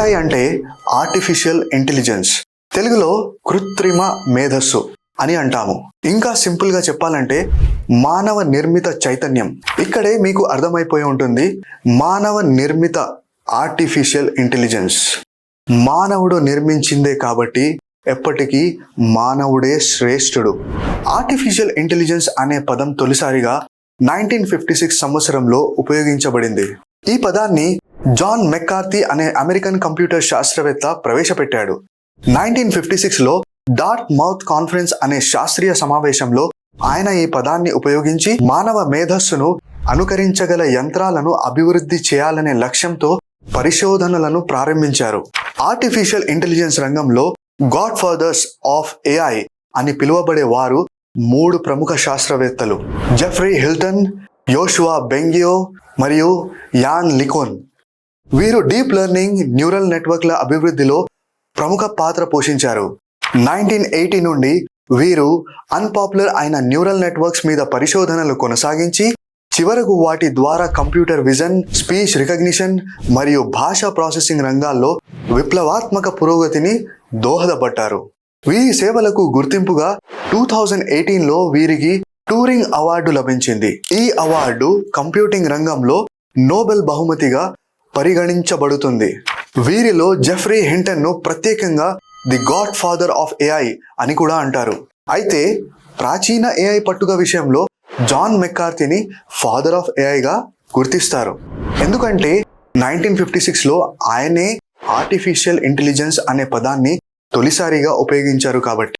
AI అంటే artificial intelligence తెలుగులో కృత్రిమ మేధస్సు అని అంటాము. ఇంకా సింపుల్గా చెప్పాలంటే మానవ నిర్మిత చైతన్యం. ఇక్కడే మీకు అర్థమైపోయి ఉంటుంది మానవ నిర్మిత ఆర్టిఫిషియల్ ఇంటెలిజెన్స్ మానవుడు నిర్మించిందే కాబట్టి ఎప్పటికీ మానవుడే శ్రేష్ఠుడు. ఆర్టిఫిషియల్ ఇంటెలిజెన్స్ అనే పదం తొలిసారిగా నైన్టీన్ ఫిఫ్టీ సిక్స్ సంవత్సరంలో ఉపయోగించబడింది. ఈ పదాన్ని జాన్ మెక్కార్తీ అనే అమెరికన్ కంప్యూటర్ శాస్త్రవేత్త ప్రవేశపెట్టాడు. నైన్టీన్ ఫిఫ్టీ సిక్స్లో డార్ట్ మౌత్ కాన్ఫరెన్స్ అనే శాస్త్రీయ సమావేశంలో ఆయన ఈ పదాన్ని ఉపయోగించి మానవ మేధస్సును అనుకరించగల యంత్రాలను అభివృద్ధి చేయాలనే లక్ష్యంతో పరిశోధనలను ప్రారంభించారు. ఆర్టిఫిషియల్ ఇంటెలిజెన్స్ రంగంలో గాడ్ ఫాదర్స్ ఆఫ్ ఏఐ అని పిలువబడే వారు మూడు ప్రముఖ శాస్త్రవేత్తలు. జెఫ్రీ హిల్టన్ యోషువా బెంగియో మరియు యాన్ లికోన్. వీరు డీప్ లెర్నింగ్ న్యూరల్ నెట్వర్క్ల అభివృద్ధిలో ప్రముఖ పాత్ర పోషించారు. నైన్టీన్ ఎయిటీ నుండి వీరు అన్పాపులర్ అయిన న్యూరల్ నెట్వర్క్స్ మీద పరిశోధనలు కొనసాగించి చివరకు వాటి ద్వారా కంప్యూటర్ విజన్ స్పీచ్ రికగ్నిషన్ మరియు భాషా ప్రాసెసింగ్ రంగాల్లో విప్లవాత్మక పురోగతిని దోహదపడ్డారు. వీరి సేవలకు గుర్తింపుగా టూ థౌజండ్ ఎయిటీన్లో వీరికి టూరింగ్ అవార్డు లభించింది. ఈ అవార్డు కంప్యూటింగ్ రంగంలో నోబెల్ బహుమతిగా పరిగణించబడుతుంది. వీరిలో జెఫ్రీ హింటన్ను ప్రత్యేకంగా the godfather of AI అని కూడా అంటారు. అయితే ప్రాచీన ఏఐ పట్టుక విషయంలో జాన్ మెక్కార్తీని ఫాదర్ ఆఫ్ ఏఐగా గుర్తిస్తారు. ఎందుకంటే నైన్టీన్ ఫిఫ్టీ సిక్స్లో ఆయనే ఆర్టిఫిషియల్ ఇంటెలిజెన్స్ అనే పదాన్ని తొలిసారిగా ఉపయోగించారు కాబట్టి.